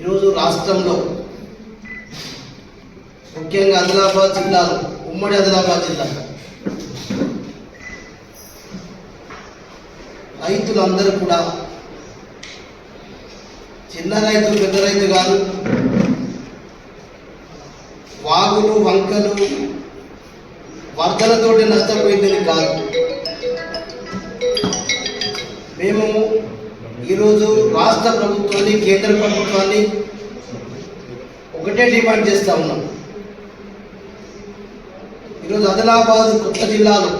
ఈరోజు రాష్ట్రంలో ముఖ్యంగా ఆదిలాబాద్ జిల్లాలో ఉమ్మడి ఆదిలాబాద్ జిల్లా. రైతులందరూ కూడా చిన్న రైతు పెద్ద రైతు కాదు వాగులు వంకలు వరదలతోటి నష్టపోయిందని కాదు. మేము ఈరోజు రాష్ట్ర ప్రభుత్వాన్ని కేంద్ర ప్రభుత్వాన్ని ఒకటే డిమాండ్ చేస్తూ ఉన్నాం. ఈరోజు ఆదిలాబాద్ కొత్త జిల్లాలో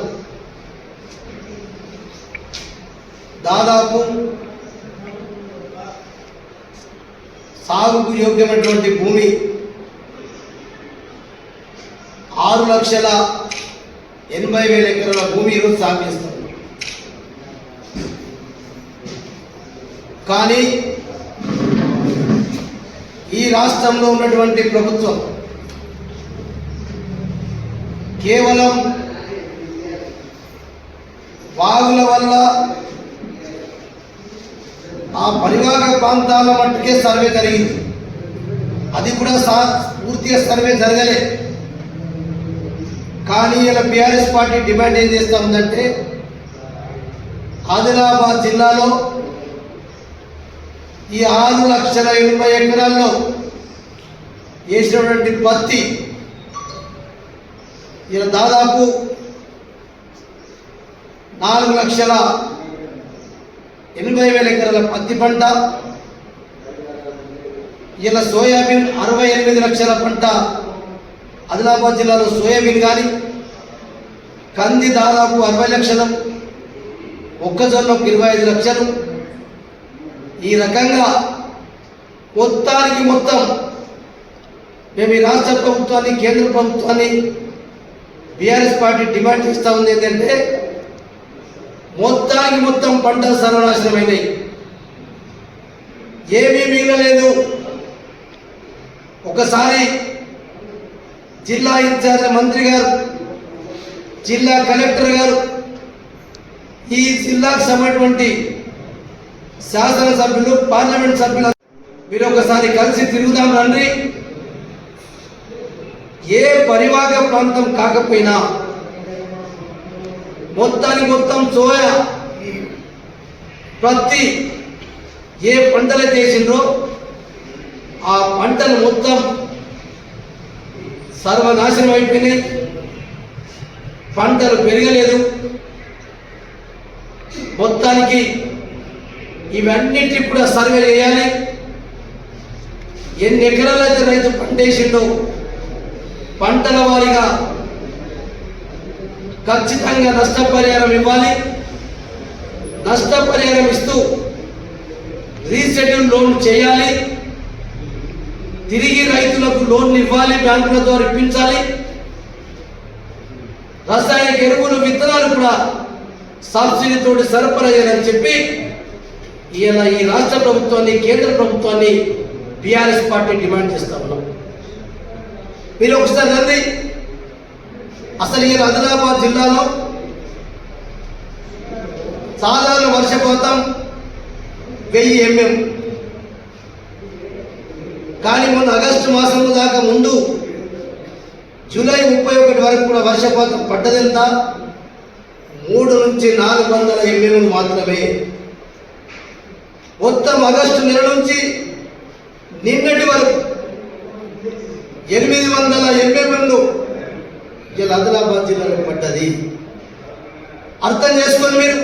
దాదాపు సాగుకు యోగ్యమైనటువంటి భూమి ఆరు లక్షల ఎనభై వేల ఎకరాల భూమి ఈరోజు సాగు చేస్తాం కానీ ఈ రాష్ట్రంలో ఉన్నటువంటి ప్రభుత్వం కేవలం బావుల వల్ల ఆ పరివాహక ప్రాంతాల మట్టుకే సర్వే జరిగింది. అది కూడా సా పూర్తిగా సర్వే జరగలే. కానీ ఇలా బీఆర్ఎస్ పార్టీ డిమాండ్ ఏం చేస్తా ఉందంటే ఆదిలాబాద్ జిల్లాలో ఈ ఆరు లక్షల ఎనభై ఎకరాల్లో వేసినటువంటి పత్తి ఇలా దాదాపు నాలుగు లక్షల ఎనభై వేల ఎకరాల పత్తి పంట ఇలా సోయాబీన్ అరవై ఎనిమిది లక్షల పంట ఆదిలాబాద్ జిల్లాలో సోయాబీన్ కానీ కంది దాదాపు అరవై లక్షలు మొక్కజొన్న ఇరవై ఐదు లక్షలు ఈ రకంగా మొత్తానికి మొత్తం మేము ఈ రాష్ట్ర ప్రభుత్వాన్ని కేంద్ర ప్రభుత్వాన్ని బీఆర్ఎస్ పార్టీ డిమాండ్ చేస్తూ ఉంది ఏంటంటే మొత్తానికి మొత్తం పంటలు సర్వనాశనమైనాయి ఏమీ మిగలలేదు. ఒకసారి జిల్లా ఇన్ఛార్జ్ మంత్రి గారు జిల్లా కలెక్టర్ గారు ఈ జిల్లాకు సంబంధించినటువంటి శాసనసభ్యులు పార్లమెంట్ సభ్యులు మీరు ఒకసారి కలిసి తిరుగుదాం రండి. ఏ పరివాహక ప్రాంతం కాకపోయినా మొత్తానికి మొత్తం సోయా. ప్రతి ఏ పంటలు చేసిండ్రో ఆ పంటలు మొత్తం సర్వనాశనం అయిపోయినాయి. పంటలు పెరగలేదు. మొత్తానికి ఇవన్నిటి కూడా సర్వే చేయాలి. ఎన్ని ఎకరాలు అయితే రైతు పంటేసిండో పంటల వారీగా ఖచ్చితంగా నష్టపరిహారం ఇవ్వాలి. నష్టపరిహారం ఇస్తూ రీసెడ్యూల్ లోన్ చేయాలి. తిరిగి రైతులకు లోన్లు ఇవ్వాలి బ్యాంకుల ద్వారా ఇప్పించాలి. రసాయనిక ఎరువులు విత్తనాలు కూడా సబ్సిడీతోటి సరఫరా చేయాలని చెప్పి ఈయన ఈ రాష్ట్ర ప్రభుత్వాన్ని కేంద్ర ప్రభుత్వాన్ని బీఆర్ఎస్ పార్టీ డిమాండ్ చేస్తా ఉన్నాం. మీరు ఒకసారి రండి. అసలు ఈయన ఆదిలాబాద్ జిల్లాలో సాధారణ వర్షపాతం వెయ్యి ఎంఎం. కానీ మొన్న ఆగస్టు మాసం దాకా ముందు జూలై ముప్పై ఒకటి వరకు కూడా వర్షపాతం పడ్డదెంత? మూడు నుంచి నాలుగు వందల ఎంఎం మాత్రమే. మొత్తం ఆగస్టు నెల నుంచి నిన్నటి వరకు ఎనిమిది వందల ఎనభై ఎంఎంలు ఇలా ఆదిలాబాద్ జిల్లాలో పడ్డది. అర్థం చేసుకొని మీరు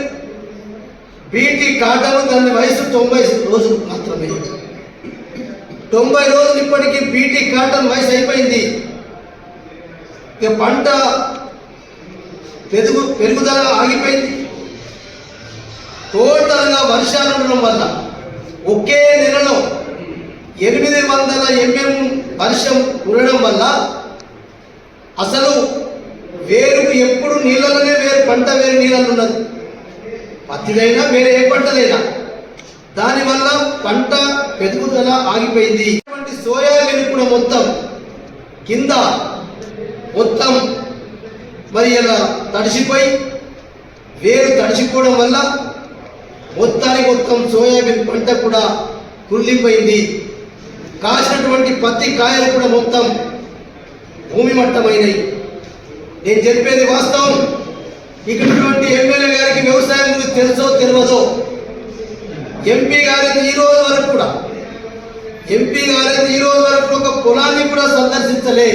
బీటీ కాటన్ దాని వయసు తొంభై రోజులు మాత్రమే. తొంభై రోజులు ఇప్పటికీ బీటీ కాటన్ వయసు అయిపోయింది. ఇక పంట పెరుగు పెరుగుదల ఆగిపోయింది. టోటల్గా వర్షాలు ఉండడం వల్ల ఒకే నెలలో ఎనిమిది వందల ఎంఎం వర్షం కురడం వల్ల అసలు వేరుకు ఎప్పుడు నీళ్ళలోనే వేరు పంట వేరు నీళ్ళలో ఉన్నది. పత్తిదైనా వేరే ఏ పంటదైనా దానివల్ల పంట పెరుగుదల ఆగిపోయింది. సోయాబీన్ కూడా మొత్తం కింద మొత్తం మరి ఇలా తడిసిపోయి వేరు తడిసిపోవడం వల్ల మొత్తానికి మొత్తం సోయాబీన్ పంట కూడా కుళ్ళిపోయింది. కాసినటువంటి పత్తి కాయలు కూడా మొత్తం భూమి మట్టమైనవి నేను చెప్పేది వాస్తవం. ఇక్కడటువంటి ఎమ్మెల్యే గారికి వ్యవసాయం గురించి తెలుసో తెలియదో? ఎంపీ గారికి ఈ రోజు వరకు కూడా ఎంపీ గారికి ఈ రోజు వరకు ఒక పొలాన్ని కూడా సందర్శించలే.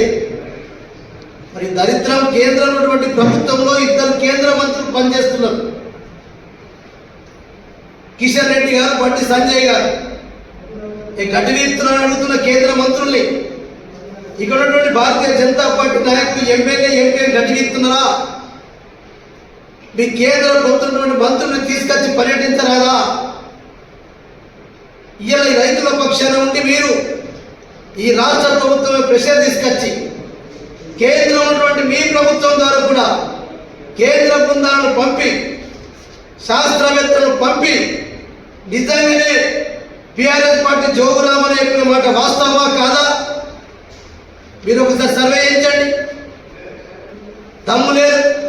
మరి దరిద్రం కేంద్రం ఉన్నటువంటి ప్రభుత్వంలో ఇద్దరు కేంద్ర మంత్రులు పనిచేస్తున్నారు. కిషన్ రెడ్డి గారు బండి సంజయ్ గారు. ఈ గడ్డి అడుగుతున్న కేంద్ర మంత్రుల్ని ఇక్కడ ఉన్నటువంటి భారతీయ జనతా పార్టీ నాయకులు ఎమ్మెల్యే ఎంపీ గడ్డి మీ కేంద్ర ప్రభుత్వం మంత్రుల్ని తీసుకొచ్చి పర్యటించరాదా? ఇవాళ ఈ రైతుల పక్షాన ఉండి మీరు ఈ రాష్ట్ర ప్రభుత్వమే ప్రెషర్ తీసుకొచ్చి కేంద్రం ఉన్నటువంటి మీ ప్రభుత్వం ద్వారా కూడా కేంద్ర బృందాలను పంపి శాస్త్రవేత్తలను పంపి నిజంగానే పిఆర్ఎస్ పార్టీ జోగురామని చెప్పిన మాట వాస్తవమా కాదా? మీరు ఒకసారి సర్వే చేయించండి. దమ్ము లేదు.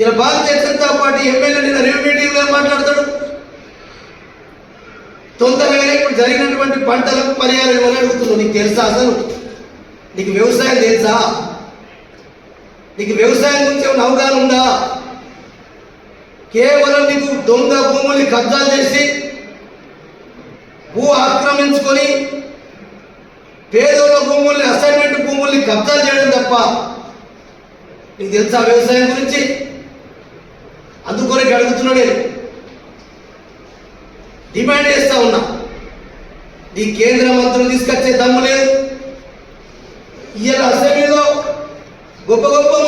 ఇలా భారతీయ జనతా పార్టీ ఎమ్మెల్యే నిన్న రేవ్ మీటింగ్లో మాట్లాడతాడు. తొందరగానే ఇప్పుడు జరిగినటువంటి పంటలకు పరిహారం ఇవ్వాలని అడుగుతున్నావు నీకు తెలుసా అసలు? నీకు వ్యవసాయం తెలుసా? నీకు వ్యవసాయం గురించి ఏమైనా అవగాహన ఉందా? కేవలం నీకు దొంగ భూముల్ని కబ్జా చేసి భూ ఆక్రమించుకొని పేదోళ్ళ భూముల్ని అసైన్మెంట్ భూముల్ని కబ్జా చేయడం తప్ప నీకు తెలుసా వ్యవసాయం గురించి? అందుకొరకు అడుగుతున్నాడు నేను. డిమాండ్ చేస్తా ఉన్నా. ఈ కేంద్ర మంత్రులు తీసుకొచ్చే దమ్ము లేదు. ఇవాళ అసెంబ్లీలో గొప్ప గొప్ప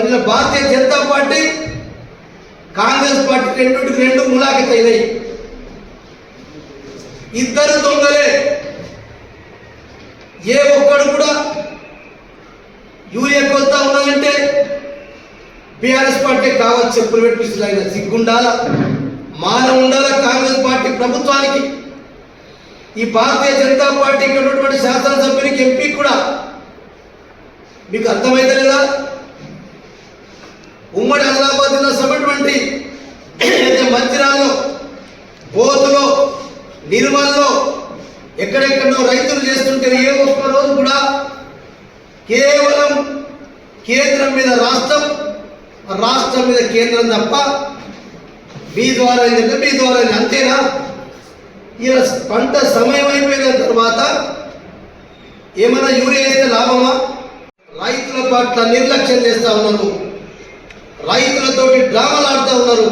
మరి భారతీయ జనతా పార్టీ కాంగ్రెస్ పార్టీ రెండుకి రెండు ములాఖిత ఇద్దరు దొంగలే. ఏ ఒక్కడు కూడా యూరియా కొలుతా ఉన్నాయంటే బీఆర్ఎస్ పార్టీ కావచ్చు చెప్పులు పెట్టిస్తుంది ఆయన. సిగ్గుండాల? మానం ఉండాల కాంగ్రెస్ పార్టీ ప్రభుత్వానికి? ఈ భారతీయ జనతా పార్టీ ఉన్నటువంటి శాసనసభ్యునికి ఎంపీ కూడా మీకు అర్థమైతే లేదా ఉమ్మడి ఆదిలాబాద్ జిల్లా సభటువంటి అయితే మంచిరాల్లో బోతులో నిర్మల్లో ఎక్కడెక్కడో రైతులు చేస్తుంటే ఏ ఒక్క రోజు కూడా కేవలం కేంద్రం మీద రాష్ట్రం రాష్ట్రం మీద కేంద్రం తప్ప మీ ద్వారా ఏంటంటే మీ ద్వారా అయింది. అంతేనా? ఇలా పంట సమయం అయిపోయిన తర్వాత ఏమైనా యూరియా అయితే లాభమా? రైతుల పట్ల నిర్లక్ష్యం చేస్తా ఉన్నారు. రైతులతోటి డ్రామాలు ఆడుతూ ఉన్నారు.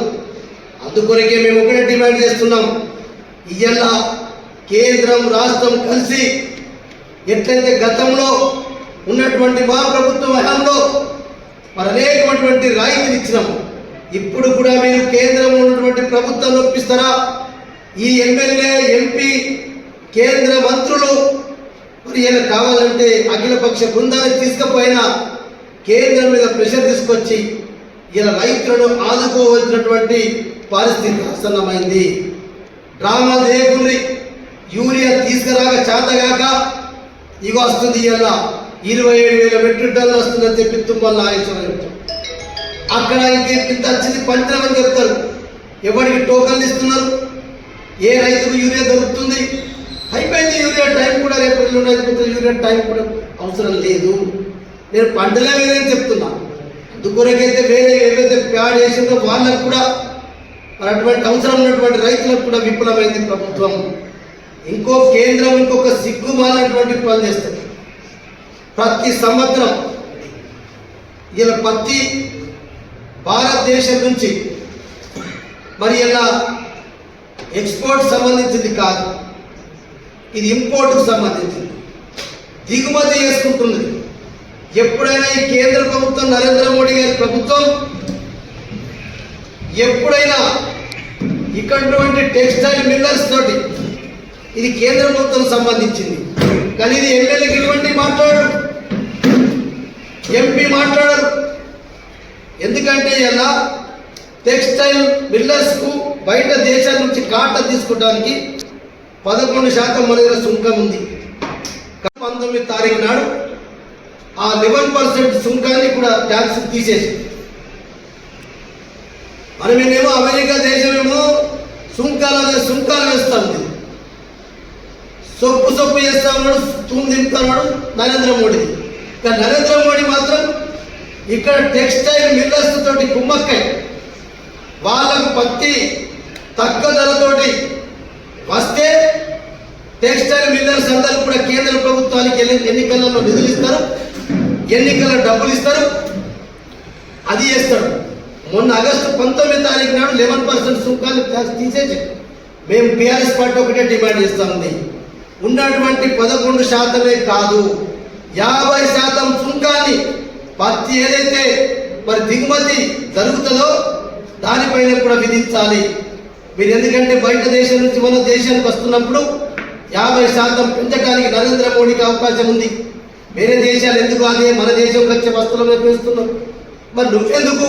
అందుకొరకే మేము ఒకటే డిమాండ్ చేస్తున్నాం. ఇయ్యాల కేంద్రం రాష్ట్రం కలిసి ఎట్లయితే గతంలో ఉన్నటువంటి మా ప్రభుత్వం హయాంలో మరి అనేకమైనటువంటి రాయితీలు ఇచ్చినాము ఇప్పుడు కూడా మీరు కేంద్రంలో ఉన్నటువంటి ప్రభుత్వం ఒప్పిస్తారా? ఈ ఎమ్మెల్యే ఎంపీ కేంద్ర మంత్రులు మరి ఈయన కావాలంటే అఖిలపక్ష బృందాన్ని తీసుకుపోయినా కేంద్రం మీద ప్రెషర్ తీసుకొచ్చి ఇలా రైతులను ఆదుకోవాల్సినటువంటి పరిస్థితి ఆసన్నమైంది డ్రామా యూరియా తీసుకురాక చేతగాక ఇగో వస్తుంది ఇలా ఇరవై ఏడు వేల మెట్రిక్ టన్నులు వస్తుందని చెప్పి తుమ్మల నాగేశ్వరం చెప్తారు. అక్కడ ఇంక ఇంత వచ్చింది పంచమని చెప్తారు. ఎవరికి టోకన్లు ఇస్తున్నారు? ఏ రైతుకు యూరియా దొరుకుతుంది? అయిపోయింది యూరియా టైం కూడా రేపు ఎల్లుండి యూరియా టైం కూడా అవసరం లేదు. నేను పంటలే వేరే చెప్తున్నా. అందుకొరకైతే వేరే ఏవైతే ప్యాడ్ వేసిందో వాళ్ళకు కూడా అటువంటి అవసరం ఉన్నటువంటి రైతులకు కూడా విఫలమైంది ప్రభుత్వం. ఇంకో కేంద్రం ఇంకొక సిగ్గుమాలటువంటి పని చేస్తుంది. ప్రతి సంవత్సరం ఇలా పత్తి భారతదేశం నుంచి మరి ఇలా ఎక్స్పోర్ట్ సంబంధించింది కాదు. ఇది ఇంపోర్ట్కు సంబంధించింది. దిగుమతి చేసుకుంటున్నది ఎప్పుడైనా ఈ కేంద్ర ప్రభుత్వం నరేంద్ర మోడీ గారి ప్రభుత్వం ఎప్పుడైనా ఇక్కడ ఉన్నటువంటి టెక్స్టైల్ మిల్లర్స్ తోటి ఇది కేంద్ర ప్రభుత్వం సంబంధించింది. కానీ ఇది ఎమ్మెల్యేకి ఇటువంటి మాట్లాడరు. ఎంపీ మాట్లాడరు. ఎందుకంటే ఇలా టెక్స్టైల్ మిల్లర్స్కు బయట దేశాల నుంచి కాటన్ తీసుకోవడానికి పదకొండు శాతం మన దగ్గర సుంకం ఉంది. పంతొమ్మిది తారీఖు నాడు ఆ లెవెన్ పర్సెంట్ సుంకాన్ని కూడా ట్యాక్స్ తీసేసింది. మనమేమో అమెరికా దేశమేమో సుంకాలు సుంకాలు వేస్తుంది. సొప్పు సొప్పు చేస్తా ఉన్నాడు తూము దింపుతా నరేంద్ర మోడీ. కానీ నరేంద్ర మోడీ మాత్రం ఇక్కడ టెక్స్టైల్ మిల్లర్స్ తోటి కుమ్మక్కై వాళ్ళకు పత్తి తక్కువ ధరతోటి వస్తే టెక్స్టైల్ మిల్లర్స్ అందరూ కూడా కేంద్ర ప్రభుత్వానికి వెళ్ళి ఎన్నికలలో నిధులు ఇస్తారు? ఎన్నికల డబ్బులు ఇస్తారు? అది చేస్తాడు మొన్న ఆగస్టు పంతొమ్మిది తారీఖు నాడు లెవెన్ పర్సెంట్ సుంకాలు ట్యాక్స్ తీసేసి మేము బీఆర్ఎస్ పార్టీ ఒకటే డిమాండ్ చేస్తుంది ఉన్నటువంటి పదకొండు శాతమే కాదు యాభై శాతం సుంకాన్ని పత్తి ఏదైతే మరి దిగుమతి జరుగుతుందో దానిపైన కూడా విధించాలి. మీరు ఎందుకంటే బయట దేశం నుంచి మన దేశానికి వస్తున్నప్పుడు యాభై శాతం పెంచడానికి నరేంద్ర మోడీకి అవకాశం ఉంది. వేరే దేశాలు ఎందుకు అదే మన దేశంలో వచ్చే వస్తువులను పెంచుతున్నాం? మరి నువ్వెందుకు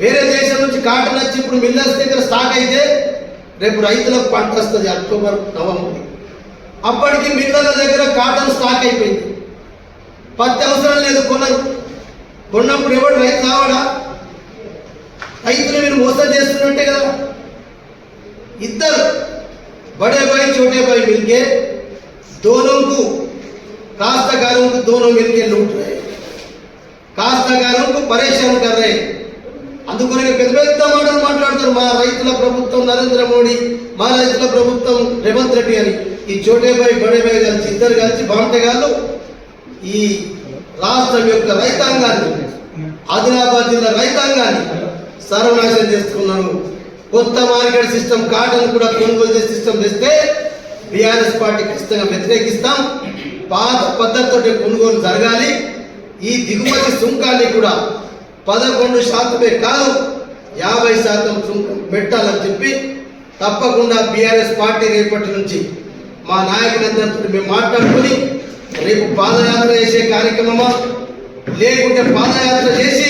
వేరే దేశం నుంచి కాటన్ వచ్చి ఇప్పుడు మిల్లర్స్ దగ్గర స్టాక్ అయితే రేపు రైతులకు పంట వస్తుంది అక్టోబర్ నవంబర్ అప్పటికి మిల్లర్ల దగ్గర కాటన్ స్టాక్ అయిపోయింది పత్తి అవసరం లేదు కొనరు కొన్నప్పుడు ఎవడు రైతు రావడా రైతులు మీరు మోసం చేస్తున్నట్టే కదా ఇద్దరు बड़े भाई छोटे भाई मिलके दोनों को काश्तकारों को दोनों मिलके लूट रहे हैं। కాస్తకారం పరేషాన్ కర్ రహే అందుకొరకు పెద్ద పెద్ద మాటలు మాట్లాడతారు మా రైతుల ప్రభుత్వం నరేంద్ర మోడీ మా రైతుల ప్రభుత్వం రేవంత్ రెడ్డి అని. ఈ చోటే బాయ్ బడే కలిసి ఇద్దరు కలిసి బాంటగాళ్ళు ఈ రాష్ట్రం యొక్క రైతాంగాన్ని ఆదిలాబాద్ జిల్లా రైతాంగాన్ని సర్వనాశనం చేస్తున్నారు. కొత్త మార్కెట్ సిస్టమ్ కాటన్ కూడా కొనుగోలు చేసే సిస్టమ్ తెస్తే బీఆర్ఎస్ పార్టీ ఖచ్చితంగా వ్యతిరేకిస్తాం. పాత పద్ధతితో కొనుగోలు జరగాలి. ఈ దిగుమతి సుంకాన్ని కూడా పదకొండు శాతమే కాదు యాభై శాతం సుంకం పెట్టాలని చెప్పి తప్పకుండా బీఆర్ఎస్ పార్టీ రేపటి నుంచి మా నాయకులందరితో మేము మాట్లాడుకొని రేపు పాదయాత్ర చేసే కార్యక్రమమా? లేకుంటే పాదయాత్ర చేసి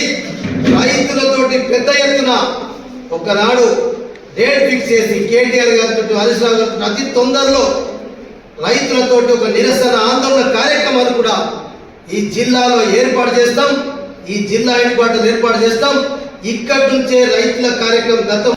రైతులతోటి పెద్ద ఎత్తున ఒకనాడు డేట్ ఫిక్స్ చేసి కేటీఆర్ గారితో హరీష్ రావు గారితో అతి తొందరలో రైతులతోటి ఒక నిరసన ఆందోళన కార్యక్రమాలు కూడా ఈ జిల్లాలో ఏర్పాటు చేస్తాం. ఈ జిల్లా ఏర్పాటు ఏర్పాటు చేస్తాం. ఇక్కడి నుంచే రైతుల కార్యక్రమం గతం